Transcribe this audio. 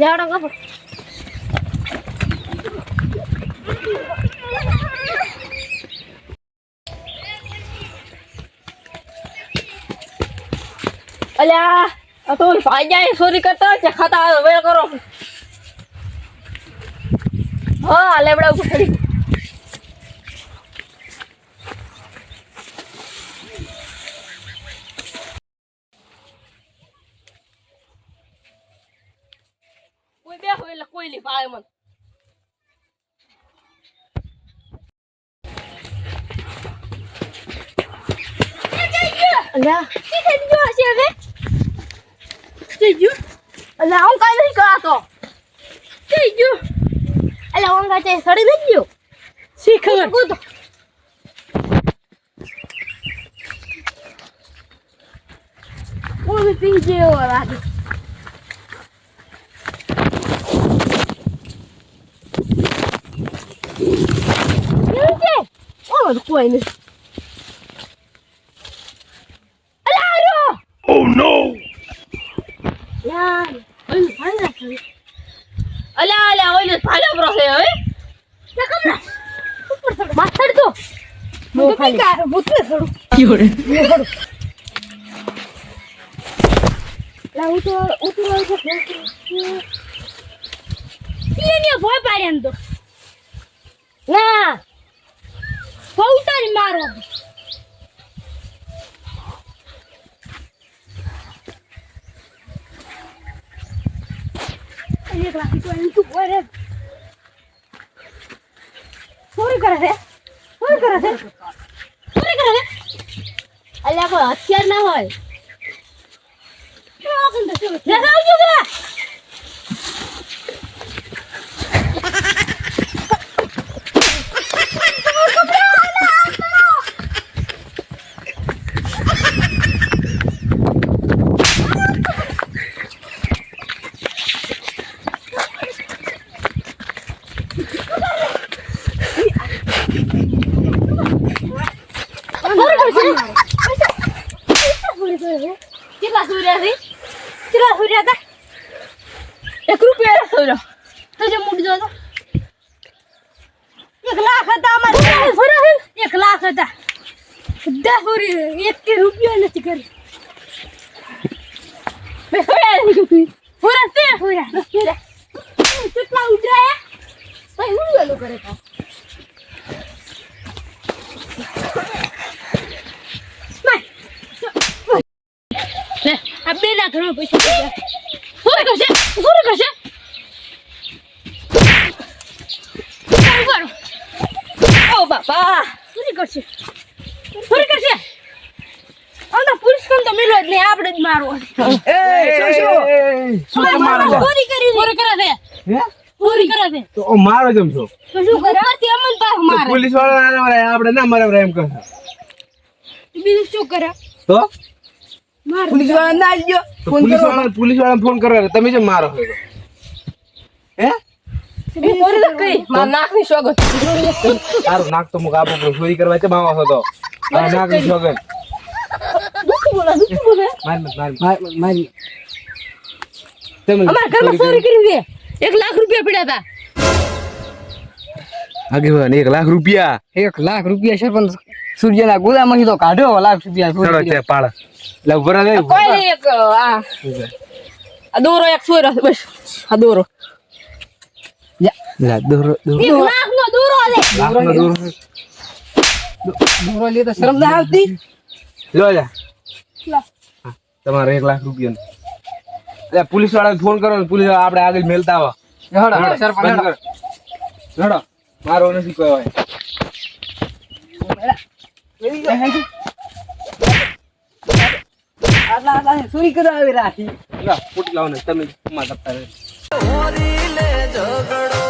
લેવડો કપો અલ્યા, આ તો ભાઈ જાય ચોરી કરતા છે, ખાતા વેળ કરો. હા લેવડા ઉપર કોઈ બે હોય એટલે કોઈ નહીં ભાળે મને. અલ્યા. શું થઈ ગયું હશે હવે? થઈ ગયું? અલ્યા હું કાંઈ નહીં કરાતો. થઈ ગયું? અલ્યા હું કાંઈ સડી નથી ગયો? શી ખબર? કૂદો હું પી જેવો લાગે એવું છે કોઈ નહીં અલ્યા આર્યો Oh no! અલ્યા અલ્યા ઓય ભાલો બ્રો છે હવે ના કમરા ઉપર માથડ તો હું તો કા મુતરે ચડું લા હું તો ઉતરો છે પીને ભોય પાડે એમ તો ના ફૌટાની મારો. એક લાખ તો એમ તું બોય ચોરી કરે છે? ચોરી કરે છે? ચોરી કરે છે? અલ્યા કોઈ હથિયાર ના હોય. આવજો કે કેટલા સૂર્યા છે કેટલા સૂર્યા હતા એક રૂપિયા સૂર્યો તો જે મૂડી દો એક લાખ હતા અમારે એક લાખ હતા બધા સૂર્ય એક કે રૂપિયા નથી કરી કેટલા ઉડ્યા ભાઈ ઉડેલું કરે કા લે આ બે પૈસા ગયા. શું કરશે શું કરશે ઓ બાપા શું કરશે શું કરશે આના પુરુષ કોણ તો મિલો જ આપણે જ મારવો શું તમારે છે? ચોરી કરી ચોરી કરે છે? હે? ચોરી કરે છે. તો મારો જેમ છો? તો શું કરે? અમન પાસ મારે. પોલીસવાળા આપણે ના મારે એમ કહે બીજું શું કરે? તો? પોલીસવાળા ના આવી ગયો તો પોલીસવાળા પોલીસવાળા ફોન કરે તમે જે મારો છો? હે? નાક તો મુક આપો ચોરી કરવા ચમ આવો છો નાકની સોગન દુઃખ બોલે દુઃખ બોલે. માર મત માર મત. માર મારી અમારા ઘરમાં ચોરી કરી છે. એક લાખ રૂપિયા પડ્યા હતા. આગેવાન એક લાખ રૂપિયા. એક લાખ રૂપિયા સરપંચ સૂર્યના ગોદામાંથી તો કાઢ્યો લાખ રૂપિયા ચડો ચોરી તે પાળ લે ઊભા રહે કોઈ એક આ. આ દોરો એક સોયરો છે, બસ. આ દોરો. લે દોરો દોરો. એક લાખ નો દોરો લે. લાખ નો દોરો. દોરો લે તો શરમ ના આવતી? લો લે. હા, તમારે એક લાખ રૂપિયા એટલે પોલીસ વાળાને ફોન કરો ને પોલીસ આપણે આગળ મેલતા આવો. સરપંચ કરો. મારો નથી કોઈ હોય આટલા આટલા કરવા રાખી લા, ફૂટી ને તમે ઝઘડો ઝઘડો.